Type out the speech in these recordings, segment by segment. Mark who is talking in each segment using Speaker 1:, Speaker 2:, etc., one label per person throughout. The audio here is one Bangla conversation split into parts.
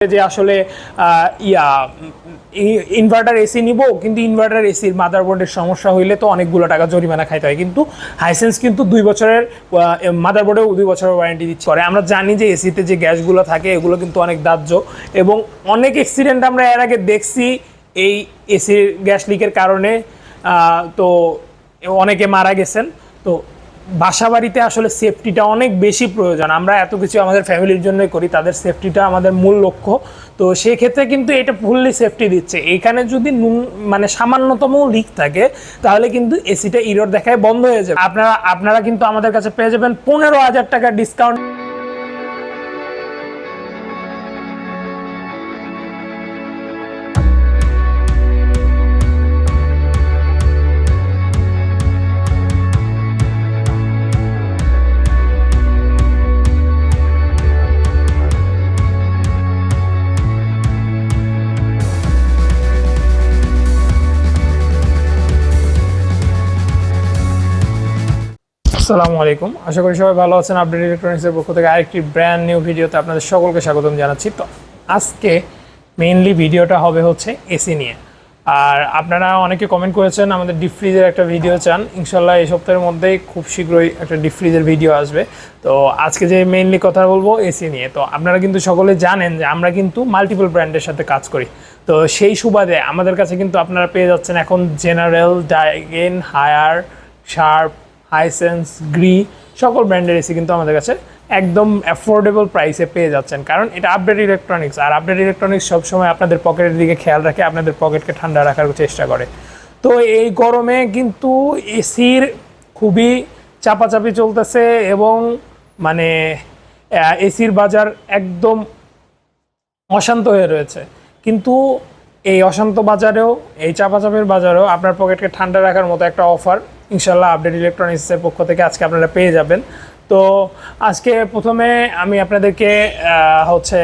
Speaker 1: যে আসলে ইয়া ইনভার্টার এসি নিব, কিন্তু ইনভার্টার এসির মাদারবোর্ডের সমস্যা হইলে তো অনেকগুলো টাকা জরিমানা খাইতে হয়। কিন্তু হাইসেন্স কিন্তু দুই বছরের মাদারবোর্ডেও দুই বছরের ওয়ারেন্টি দিচ্ছে। করে আমরা জানি যে এসিতে যে গ্যাসগুলো থাকে, এগুলো কিন্তু অনেক দাহ্য এবং অনেক অ্যাক্সিডেন্ট আমরা এর আগে দেখছি এই এসির গ্যাস লিকের কারণে। তো অনেকে মারা গেছেন। তো বাসা বাড়িতে আসলে সেফটিটা অনেক বেশি প্রয়োজন। আমরা এত কিছু আমাদের ফ্যামিলির জন্যই করি, তাদের সেফটিটা আমাদের মূল লক্ষ্য। তো সেক্ষেত্রে কিন্তু এটা ফুললি সেফটি দিচ্ছে। এখানে যদি নুন- মানে সামান্যতম লিক থাকে, তাহলে কিন্তু এসিটা ইরোর দেখায় বন্ধ হয়ে যাবে। আপনারা আপনারা কিন্তু আমাদের কাছে পেয়ে যাবেন পনেরো হাজার টাকা ডিসকাউন্ট আসসালামু আলাইকুম। আশা করি সবাই ভালো আছেন। আপডেট ইলেকট্রনিক্সের পক্ষ থেকে আরেকটি ব্র্যান্ড নিউ ভিডিওতে আপনাদের সকলকে স্বাগতম জানাচ্ছি। তো আজকে মেইনলি ভিডিওটা হবে হচ্ছে এসি নিয়ে। আর আপনারা অনেকে কমেন্ট করেছেন, আমাদের ডিপ ফ্রিজের একটা ভিডিও চান। ইনশাল্লাহ এই সপ্তাহের মধ্যেই খুব শীঘ্রই একটা ডিপ ফ্রিজের ভিডিও আসবে। তো আজকে যে মেইনলি কথা বলব এসি নিয়ে। তো আপনারা কিন্তু সকলে জানেন যে আমরা কিন্তু মাল্টিপল ব্র্যান্ডের সাথে কাজ করি। তো সেই সুবাদে আমাদের কাছে কিন্তু আপনারা পেয়ে যাচ্ছেন এখন General Daikin Haier Sharp Hisense Gree সকল ব্র্যান্ডের এসি কিন্তু আমাদের কাছে একদম অ্যাফোর্ডেবল প্রাইসে পেয়ে যাচ্ছেন। কারণ এটা আপডেট ইলেকট্রনিক্স আর আপডেট ইলেকট্রনিক্স সবসময় আপনাদের পকেটের দিকে খেয়াল রাখে, আপনাদের পকেটকে ঠান্ডা রাখার চেষ্টা করে। তো এই গরমে কিন্তু এসির খুবই চাপাচাপি চলতেছে এবং মানে এসির বাজার একদম অশান্ত হয়ে রয়েছে। কিন্তু এই অশান্ত বাজারেও, এই চাপাচাপের বাজারেও আপনার পকেটকে ঠান্ডা রাখার মতো একটা অফার ইনশাল্লাহ আপডেট ইলেকট্রনিক্সের পক্ষ থেকে আজকে আপনারা পেয়ে যাবেন। তো আজকে প্রথমে আমি আপনাদেরকে হচ্ছে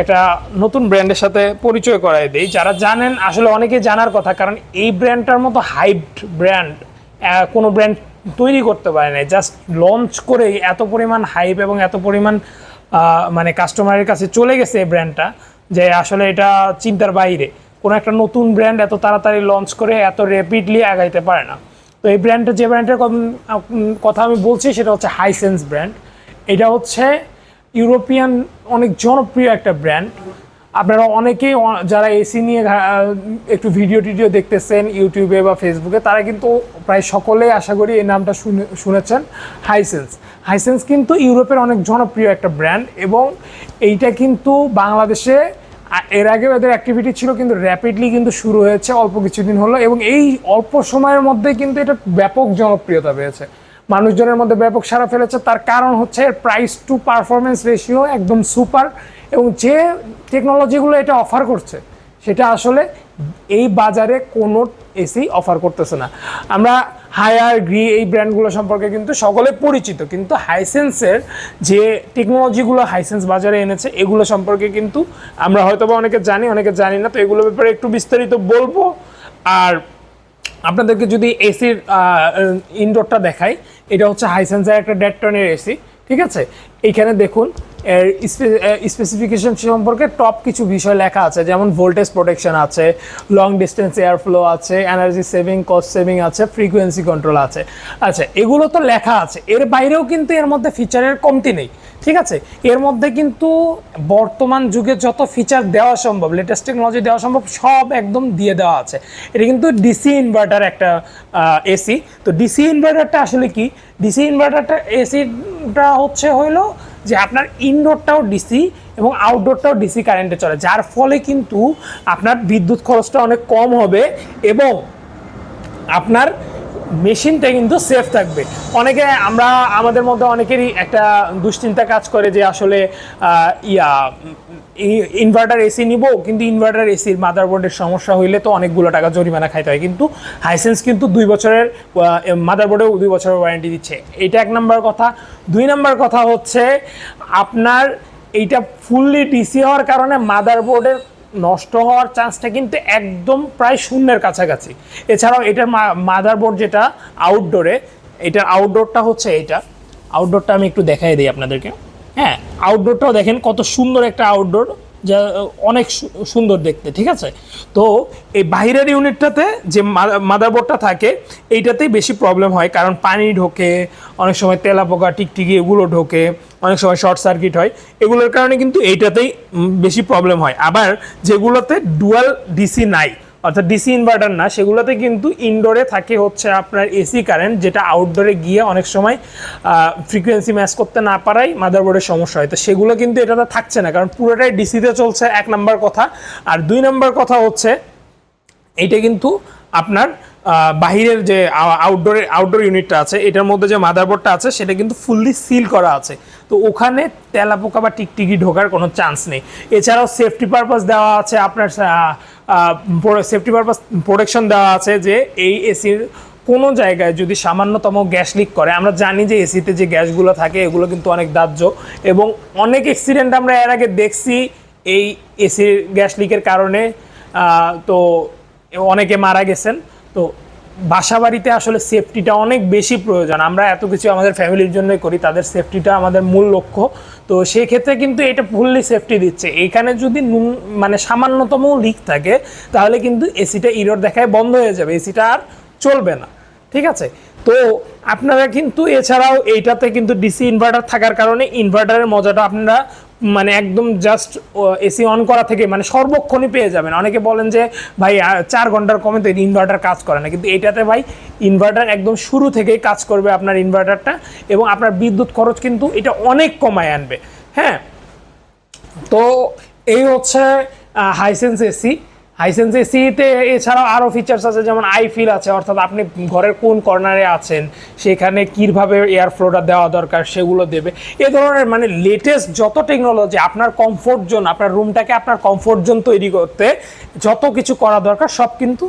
Speaker 1: একটা নতুন ব্র্যান্ডের সাথে পরিচয় করাই দিই। যারা জানেন, আসলে অনেকে জানার কথা, কারণ এই ব্র্যান্ডটার মতো হাইপড ব্র্যান্ড কোনো ব্র্যান্ড তৈরি করতে পারে না জাস্ট লঞ্চ করেই এত পরিমাণ হাইপ এবং এত পরিমাণ মানে কাস্টমারের কাছে চলে গেছে এই ব্র্যান্ডটা যে আসলে এটা চিন্তার বাইরে। কোনো একটা নতুন ব্র্যান্ড এত তাড়াতাড়ি লঞ্চ করে এত র্যাপিডলি আগাইতে পারে না। তো এই ব্র্যান্ডটা যে ব্র্যান্ডের কথা আমি বলছি সেটা হচ্ছে হাইসেন্স ব্র্যান্ড এটা হচ্ছে ইউরোপিয়ান অনেক জনপ্রিয় একটা ব্র্যান্ড আপনারা অনেকেই যারা এসি নিয়ে একটু ভিডিও টিডিও দেখতেছেন ইউটিউবে বা ফেসবুকে তারা কিন্তু প্রায় সকলেই আশা করি এই নামটা শুনে, শুনেছেন হাইসেন্স হাইসেন্স কিন্তু ইউরোপের অনেক জনপ্রিয় একটা ব্র্যান্ড এবং এইটা কিন্তু বাংলাদেশে আ- এর আগে ওদের অ্যাক্টিভিটি ছিল কিন্তু র্যাপিডলি কিন্তু শুরু হয়েছে অল্প কিছুদিন হলো এবং এই অল্প সময়ের মধ্যে কিন্তু এটা ব্যাপক জনপ্রিয়তা পেয়েছে। মানুষজনের মধ্যে ব্যাপক সারা ফেলেছে। তার কারণ হচ্ছে এর প্রাইস টু পারফরমেন্স রেশিও একদম সুপার এবং যে টেকনোলজিগুলো এটা অফার করছে, সেটা আসলে এই বাজারে কোনো এসি অফার করতেছে না। আমরা হায়ার গ্রি এই ব্র্যান্ডগুলো সম্পর্কে কিন্তু সকলে পরিচিত, কিন্তু হাইসেন্সের যে টেকনোলজিগুলো হাইসেন্স বাজারে এনেছে, এগুলো সম্পর্কে কিন্তু আমরা হয়তো বা অনেকে জানি অনেকে জানি না, তো এগুলোর ব্যাপারে একটু বিস্তারিত বলব। আর আপনাদেরকে যদি এসির ইনডোরটা দেখাই, এটা হচ্ছে হাইসেন্সের একটা ডেড টনের এসি ঠিক আছে? এইখানে দেখুন এর স্পেসিফিকেশন সম্পর্কে টপ কিছু বিষয় লেখা আছে, যেমন ভোল্টেজ প্রোটেকশন আছে লং ডিস্টেন্স এয়ার ফ্লো আছে এনার্জি সেভিং কস্ট সেভিং আছে ফ্রিকোয়েন্সি কন্ট্রোল আছে। আচ্ছা এগুলো তো লেখা আছে। এর বাইরেও কিন্তু এর মধ্যে ফিচারের কমতি নেই, ঠিক আছে? এর মধ্যে কিন্তু বর্তমান যুগে যত ফিচার দেওয়া সম্ভব লেটেস্ট টেকনোলজি দেওয়া সম্ভব, সব একদম দিয়ে দেওয়া আছে। এটা কিন্তু ডিসি ইনভার্টার একটা এসি তো ডিসি ইনভার্টারটা আসলে কি? ডিসি ইনভার্টারটা এসিটা হচ্ছে হইল যে আপনার ইনডোরটাও ডিসি এবং আউটডোরটাও ডিসি কারেন্টে চলে। যার ফলে কিন্তু আপনার বিদ্যুৎ খরচটা অনেক কম হবে এবং আপনার মেশিনটা কিন্তু সেফ থাকবে। অনেকে আমরা, আমাদের মধ্যে অনেকেরই একটা দুশ্চিন্তা কাজ করে যে আসলে ইয়া ইনভার্টার এসি নিব, কিন্তু ইনভার্টার এসির মাদারবোর্ডের সমস্যা হইলে তো অনেকগুলো টাকা জরিমানা খাইতে হয়। কিন্তু হাইসেন্স কিন্তু দুই বছরের মাদারবোর্ডেও দুই বছরের ওয়ারেন্টি দিচ্ছে। এটা এক নম্বর কথা। দুই নম্বর কথা হচ্ছে, আপনার এইটা ফুললি ডিসি হওয়ার কারণে মাদারবোর্ডের নষ্ট হওয়ার চান্সটা কিন্তু একদম প্রায় শূন্যের কাছাকাছি। এছাড়াও এটার মাদারবোর্ড যেটা আউটডোরে এটার আউটডোরটা হচ্ছে এটা আউটডোরটা আমি একটু দেখাই দিই আপনাদেরকে। হ্যাঁ আউটডোরটাও দেখেন কত সুন্দর একটা আউটডোর যা অনেক সুন্দর দেখতে, ঠিক আছে? তো এই বাইরের ইউনিটটাতে যে মাদারবোর্ডটা থাকে, এইটাতেই বেশি প্রবলেম হয়, কারণ পানি ঢোকে, অনেক সময় তেলাপোকা, টিকটিকি এগুলো ঢোকে, অনেক সময় শর্ট সার্কিট হয়, এগুলোর কারণে কিন্তু এইটাতেই বেশি প্রবলেম হয়। আবার যেগুলোতে ডুয়াল ডিসি নাই অর্থাৎ ডিসি ইনভার্টার না, সেগুলোতে কিন্তু ইনডোরে থাকে হচ্ছে আপনার এসি কারেন্ট যেটা আউটডোরে গিয়ে অনেক সময় ফ্রিকোয়েন্সি ম্যাচ করতে না পারাই মাদারবোর্ডের সমস্যা হয়। তো সেগুলো কিন্তু এটাতে থাকছে না, কারণ পুরোটাই ডিসিতে চলছে, এক নাম্বার কথা। আর দুই নাম্বার কথা হচ্ছে এটা কিন্তু আপনার বাহিরের যে আউটডোরের আউটডোর ইউনিটটা আছে, এটার মধ্যে যে মাদারবোর্ডটা আছে, সেটা কিন্তু ফুললি সিল করা আছে। তো ওখানে তেলাপোকা বা টিকটিকি ঢোকার কোনো চান্স নেই। এছাড়াও সেফটি পারপাস দেওয়া আছে আপনার সেফটি পারপাস প্রোটেকশন দেওয়া আছে যে এই এসির কোনো জায়গায় যদি সামান্যতম গ্যাস লিক করে, আমরা জানি যে এসিতে যে গ্যাসগুলো থাকে, এগুলো কিন্তু অনেক দাহ্য এবং অনেক অ্যাক্সিডেন্ট আমরা এর আগে দেখছি এই এসির গ্যাস লিকের কারণে। তো অনেকে মারা গেছেন। তো বাসা বাড়িতে আসলে সেফটিটা অনেক বেশি প্রয়োজন। আমরা এত কিছু আমাদের ফ্যামিলির জন্যই করি, তাদের সেফটিটা আমাদের মূল লক্ষ্য। তো সেই ক্ষেত্রে কিন্তু এটা ফুললি সেফটি দিচ্ছে। এখানে যদি নুন- মানে সামান্যতম লিক থাকে, তাহলে কিন্তু এসিটা ইরোর দেখায় বন্ধ হয়ে যাবে। এসিটা আর চলবে না। ঠিক আছে? তো আপনারা কিন্তু এছাড়াও এইটাতে কিন্তু ডিসি ইনভার্টার থাকার কারণে ইনভার্টারের মজাটা আপনারা মানে একদম জাস্ট এসি অন করা থেকে মানে সর্বক্ষণই পেয়ে যাবেন। অনেকে বলেন যে, ভাই চার ঘণ্টার কমে তো ইনভার্টার কাজ করে না। কিন্তু এটাতে ভাই ইনভার্টার একদম শুরু থেকেই কাজ করবে আপনার ইনভার্টারটা এবং আপনার বিদ্যুৎ খরচ কিন্তু এটা অনেক কমায় আনবে। হ্যাঁ? তো এই হচ্ছে হাইসেন্স এসি হাইসেন্স এসিতে এছাড়াও আরও ফিচার্স আছে, যেমন আই ফিল আছে, অর্থাৎ আপনি ঘরের কোন কর্নারে আছেন, সেখানে কীভাবে এয়ার ফ্লোটা দেওয়া দরকার, সেগুলো দেবে। এ ধরনের মানে লেটেস্ট যত টেকনোলজি আপনার কমফোর্ট জোন আপনার রুমটাকে আপনার কমফোর্ট জোন তৈরি করতে যত কিছু করা দরকার, সব কিন্তু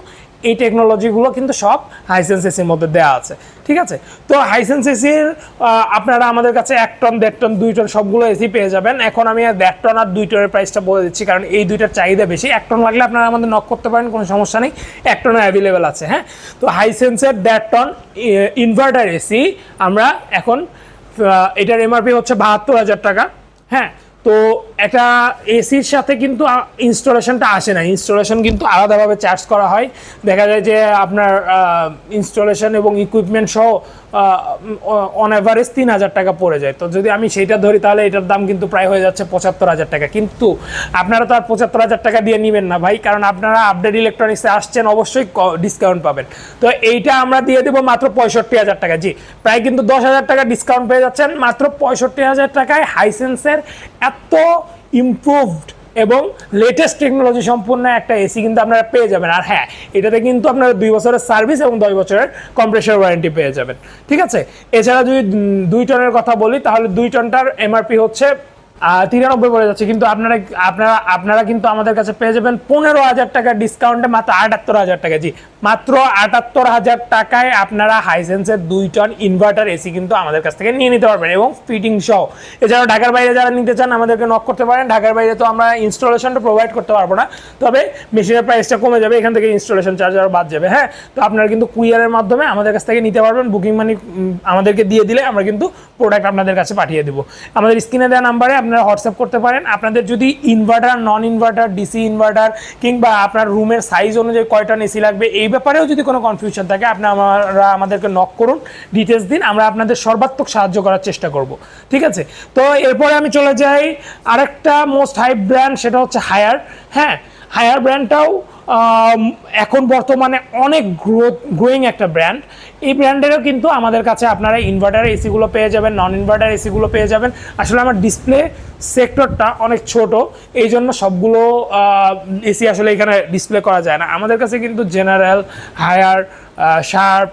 Speaker 1: এই টেকনোলজিগুলো কিন্তু সব হাইসেন্স এসির মধ্যে দেওয়া আছে, ঠিক আছে? তো হাইসেন্স এসির আপনারা আমাদের কাছে এক টন, দেড় টন, দুই টন সবগুলো এসি পেয়ে যাবেন। এখন আমি দেড় টন আর দুই টনের প্রাইসটা বলে দিচ্ছি, কারণ এই দুইটার চাহিদা বেশি। এক টন লাগলে আপনারা আমাদের নক করতে পারেন, কোনো সমস্যা নেই। এক টনে অ্যাভেলেবেল আছে হ্যাঁ? তো হাইসেন্সের দেড় টন ইনভার্টার এসি আমরা এখন এটার এমআরপি হচ্ছে বাহাত্তর হাজার টাকা হ্যাঁ? তো এটা এসির সাথে কিন্তু ইনস্টলেশনটা আসে না। ইনস্টলেশন কিন্তু আলাদাভাবে চার্জ করা হয়। দেখা যায় যে আপনার ইনস্টলেশন এবং ইকুইপমেন্ট সহ অন অ্যাভারেজ তিন হাজার টাকা পড়ে যায়। তো যদি আমি সেইটা ধরি, তাহলে এটার দাম কিন্তু প্রায় হয়ে যাচ্ছে পঁচাত্তর হাজার টাকা। কিন্তু আপনারা তো আর পঁচাত্তর হাজার টাকা দিয়ে নেবেন না ভাই, কারণ আপনারা আপডেট ইলেকট্রনিক্সে আসছেন, অবশ্যই ডিসকাউন্ট পাবেন। তো এইটা আমরা দিয়ে দেবো মাত্র পঁয়ষট্টি হাজার টাকা। জি, প্রায় কিন্তু দশ হাজার টাকা ডিসকাউন্ট পেয়ে যাচ্ছেন। মাত্র পঁয়ষট্টি হাজার টাকায় হাইসেন্সের এত ইমপ্রুভড এবং লেটেস্ট টেকনোলজি সম্পূর্ণ একটা এসি কিন্তু আপনারা পেয়ে যাবেন। আর হ্যাঁ এটাতে কিন্তু আপনারা দুই বছরের সার্ভিস এবং দশ বছরের কম্প্রেসার ওয়ারেন্টি পেয়ে যাবেন। ঠিক আছে? এছাড়া যদি দুই টনের কথা বলি, তাহলে দুই টনটার এমআরপি হচ্ছে তিরানব্বই পড়ে যাচ্ছে, কিন্তু আপনারা আপনারা আপনারা কিন্তু আমাদের কাছে পেয়ে যাবেন পনেরো হাজার টাকার ডিসকাউন্টে মাত্র আটাত্তর হাজার টাকা। জি, মাত্র আটাত্তর হাজার টাকায় আপনারা হাইসেন্সের দুই টন ইনভার্টার এসি কিন্তু আমাদের কাছ থেকে নিয়ে নিতে পারবেন এবং ফিটিং সহ। এছাড়াও ঢাকার বাইরে যারা নিতে চান আমাদেরকে নক করতে পারেন, ঢাকার বাইরে তো আমরা ইনস্টলেশনটা প্রোভাইড করতে পারব না, তবে মেশিনের প্রাইসটা কমে যাবে, এখান থেকে ইনস্টলেশন চার্জ আরও বাদ যাবে হ্যাঁ? তো আপনারা কিন্তু কুইয়ারের মাধ্যমে আমাদের কাছ থেকে নিতে পারবেন বুকিং মানি আমাদেরকে দিয়ে দিলে আমরা কিন্তু প্রোডাক্ট আপনাদের কাছে পাঠিয়ে দেবো। আমাদের স্ক্রিনে দেওয়া নাম্বারে আপনারা হোয়াটসঅ্যাপ করতে পারেন। আপনাদের যদি inverter non inverter DC inverter কিংবা আপনার রুমের সাইজ অনুযায়ী কয়টা এসি লাগবে, এই ব্যাপারেও যদি কোনো কনফিউশন থাকে, আপনি আমরা, আমাদেরকে নক করুন ডিটেলস দিন, আমরা আপনাদের সর্বাত্মক সাহায্য করার চেষ্টা করব। ঠিক আছে? তো এরপরে আমি চলে যাই, আরেকটা মোস্ট হাই ব্র্যান্ড সেটা হচ্ছে হায়ার হ্যাঁ হায়ার ব্র্যান্ডটাও এখন বর্তমানে অনেক গ্রোথ গ্রোয়িং একটা ব্র্যান্ড এই ব্র্যান্ডেরও কিন্তু আমাদের কাছে আপনারা ইনভার্টার এসিগুলো পেয়ে যাবেন নন ইনভার্টার এসিগুলো পেয়ে যাবেন। আসলে আমার ডিসপ্লে সেক্টরটা অনেক ছোট, এই জন্য সবগুলো এসি আসলে এখানে ডিসপ্লে করা যায় না। আমাদের কাছে কিন্তু জেনারেল হায়ার শার্প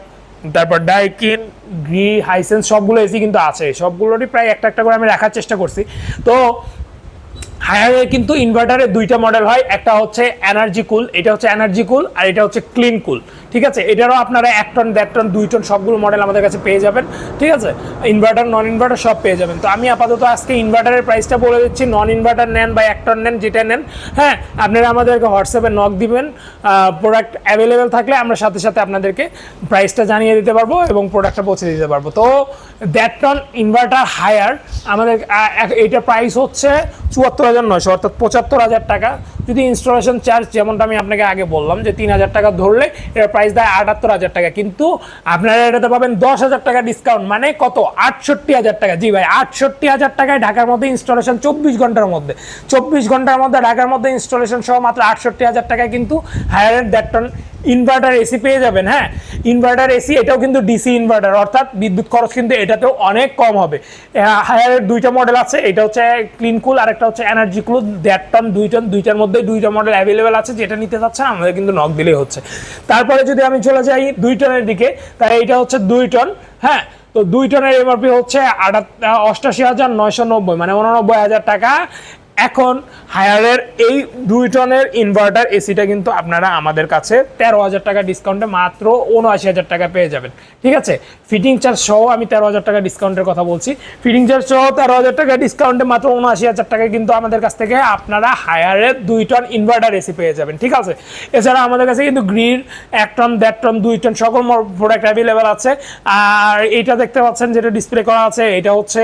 Speaker 1: তারপর ডাইকিন গ্রি হাইসেন্স সবগুলো এসি কিন্তু আছে। সবগুলোরই প্রায় একটা একটা করে আমি রাখার চেষ্টা করছি। তো হায়ারের কিন্তু ইনভার্টারের দুইটা মডেল হয়। একটা হচ্ছে এনার্জি কুল এটা হচ্ছে এনার্জি কুল আর এটা হচ্ছে ক্লিন কুল ঠিক আছে? এটারও আপনারা এক টন দেড় টন দুই টন সবগুলো মডেল আমাদের কাছে পেয়ে যাবেন। ঠিক আছে? ইনভার্টার নন ইনভার্টার সব পেয়ে যাবেন। তো আমি আপাতত আজকে ইনভার্টারের প্রাইসটা বলে দিচ্ছি। নন ইনভার্টার নেন বা এক টন নেন যেটা নেন। হ্যাঁ আপনারা আমাদেরকে হোয়াটসঅ্যাপে নক দিবেন। প্রোডাক্ট অ্যাভেলেবেল থাকলে আমরা সাথে সাথে আপনাদেরকে প্রাইসটা জানিয়ে দিতে পারব এবং প্রোডাক্টটা পৌঁছে দিতে পারব। তো দেড় দ্যাটটন ইনভার্টার হায়ার আমাদের আহ, এইটার প্রাইস হচ্ছে চুয়াত্তর হাজার নয়শো অর্থাৎ পঁচাত্তর হাজার টাকা যদি ইনস্টলেশন চার্জ যেমনটা আমি আপনাকে আগে বললাম যে তিন হাজার টাকা ধরলে এটার প্রাইস দেয় আটাত্তর হাজার টাকা। কিন্তু আপনারা এটাতে পাবেন দশ হাজার টাকা ডিসকাউন্ট মানে কত? আটষট্টি হাজার টাকা। জি ভাই, আটষট্টি হাজার টাকায় ঢাকার মধ্যে ইনস্টলেশন চব্বিশ ঘণ্টার মধ্যে। চব্বিশ ঘণ্টার মধ্যে ঢাকার মধ্যে ইনস্টলেশন সহ মাত্র আটষট্টি হাজার টাকায় কিন্তু হায়ারের দ্যাটটন ইনভার্টার এসি পেয়ে যাবেন হ্যাঁ? ইনভার্টার এসি এটাও কিন্তু ডিসি ইনভার্টার অর্থাৎ বিদ্যুৎ খরচ কিন্তু এটাতেও অনেক কম হবে। হায়ারের দুইটা মডেল আছে, এটা হচ্ছে ক্লিন কুল আর একটা হচ্ছে এনার্জি কুল দেড় টন দুই টন দুইটার মধ্যে দুইটা মডেল অ্যাভেলেবেল আছে, যেটা নিতে চাচ্ছেন, আমাদের কিন্তু নক দিলেই হচ্ছে। তারপরে যদি আমি চলে যাই দুই টনের দিকে তাই এটা হচ্ছে দুই টন হ্যাঁ? তো দুই টনের এমআরপি হচ্ছে আটাত্তর অষ্টাশি হাজার নয়শো নব্বই মানে উননব্বই হাজার টাকা। এখন হায়ারের এই দুই টনের ইনভার্টার এসিটা কিন্তু আপনারা আমাদের কাছে তেরো হাজার টাকা ডিসকাউন্টে মাত্র উনআশি হাজার টাকা পেয়ে যাবেন। ঠিক আছে? ফিটিং চার্জ সহ আমি তেরো হাজার টাকা ডিসকাউন্টের কথা বলছি। ফিটিং চার্জ সহ তেরো হাজার টাকা ডিসকাউন্টে মাত্র উনআশি হাজার টাকায় কিন্তু আমাদের কাছ থেকে আপনারা হায়ারের দুই টন ইনভার্টার এসি পেয়ে যাবেন। ঠিক আছে? এছাড়া আমাদের কাছে কিন্তু গ্রিন এক টন, দেড় টন, দুই টন সকল প্রোডাক্ট অ্যাভেলেবেল আছে। আর এইটা দেখতে পাচ্ছেন যেটা ডিসপ্লে করা আছে, এটা হচ্ছে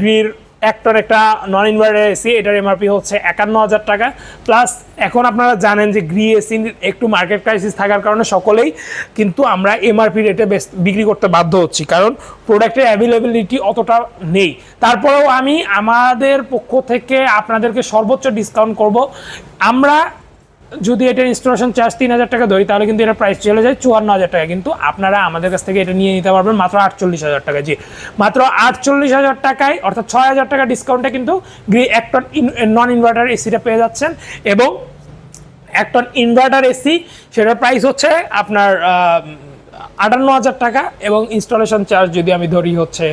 Speaker 1: গ্রির একটার একটা নন ইনভার্টার এসি এটার এমআরপি হচ্ছে একান্ন হাজার টাকা। প্লাস এখন আপনারা জানেন যে গ্রি এসি একটু মার্কেট ক্রাইসিস থাকার কারণে সকলেই কিন্তু আমরা এমআরপি রেটে বিক্রি করতে বাধ্য হচ্ছি। কারণ প্রোডাক্টের অ্যাভেলেবিলিটি অতটা নেই। তারপরেও আমি আমাদের পক্ষ থেকে আপনাদেরকে সর্বোচ্চ ডিসকাউন্ট করব। আমরা যদি এটার ইনস্টলেশন চার্জ তিন হাজার টাকা ধরি, তাহলে কিন্তু এটা প্রাইস চলে যায় চুয়ান্ন হাজার টাকা। কিন্তু আপনারা আমাদের কাছ থেকে এটা নিয়ে নিতে পারবেন মাত্র আটচল্লিশ হাজার টাকা। জি, মাত্র আটচল্লিশ হাজার টাকায়, অর্থাৎ ছয় হাজার টাকা ডিসকাউন্টে কিন্তু এক টন নন ইনভার্টার এসিটা পেয়ে যাচ্ছেন। এবং এক টন ইনভার্টার এসি সেটার প্রাইস হচ্ছে আপনার আটান্ন হাজার টাকা। এবং ইনস্টলেশন চার্জ যদি আমি ধরি হচ্ছে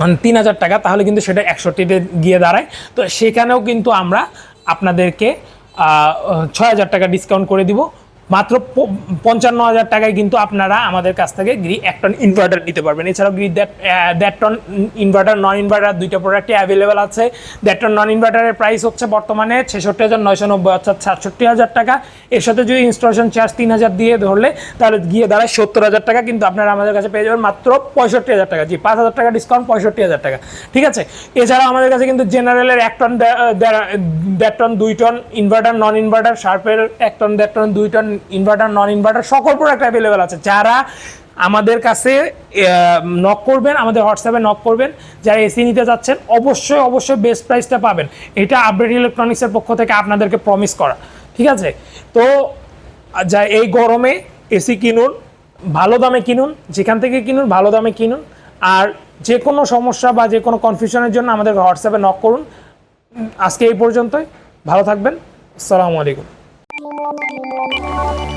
Speaker 1: মানে তিন হাজার টাকা, তাহলে কিন্তু সেটা একষট্টিতে গিয়ে দাঁড়ায়। তো সেখানেও কিন্তু আমরা আপনাদেরকে ছয় হাজার টাকা ডিসকাউন্ট করে দিব। মাত্র পঞ্চান্ন হাজার টাকায় কিন্তু আপনারা আমাদের কাছ থেকে গ্রি এক টন ইনভার্টার নিতে পারবেন। এছাড়াও Gree that ton inverter non inverter দুইটা প্রোডাক্টই অ্যাভেলেবেল আছে। দ্যাট টন নন ইনভার্টারের প্রাইস হচ্ছে বর্তমানে ছেষট্টি হাজার নয়শো নব্বই, অর্থাৎ সাতষট্টি হাজার টাকা। এর সাথে যদি ইনস্টলেশন চার্জ তিন হাজার দিয়ে ধরলে, তাহলে গিয়ে দাঁড়ায় সত্তর হাজার টাকা, কিন্তু আপনারা আমাদের কাছে পেয়ে যাবেন মাত্র পঁয়ষট্টি হাজার টাকা। জি, পাঁচ হাজার টাকা ডিসকাউন্ট পঁয়ষট্টি হাজার টাকা। ঠিক আছে? এছাড়াও আমাদের কাছে কিন্তু জেনারেলের এক টন দেড় টন দুই টন ইনভার্টার নন ইনভার্টার শার্পের এক টন দেড় টন দুই টন ইনভার্টার নন ইনভার্টার সকল প্রোডাক্ট অ্যাভেলেবেল আছে। যারা আমাদের কাছে নক করবেন, আমাদের হোয়াটসঅ্যাপে নক করবেন, যারা এসি নিতে যাচ্ছেন, অবশ্যই অবশ্যই বেস্ট প্রাইসটা পাবেন। এটা আপডেট ইলেকট্রনিক্সের পক্ষ থেকে আপনাদেরকে প্রমিস করা। ঠিক আছে? তো, যা এই গরমে এসি কিনুন, ভালো দামে কিনুন, যেখান থেকে কিনুন, ভালো দামে কিনুন। আর যে কোনো সমস্যা বা যে কোনো কনফিউশনের জন্য আমাদের হোয়াটসঅ্যাপে নক করুন। আজকে এই পর্যন্তই। ভালো থাকবেন। আসসালামু আলাইকুম। もう。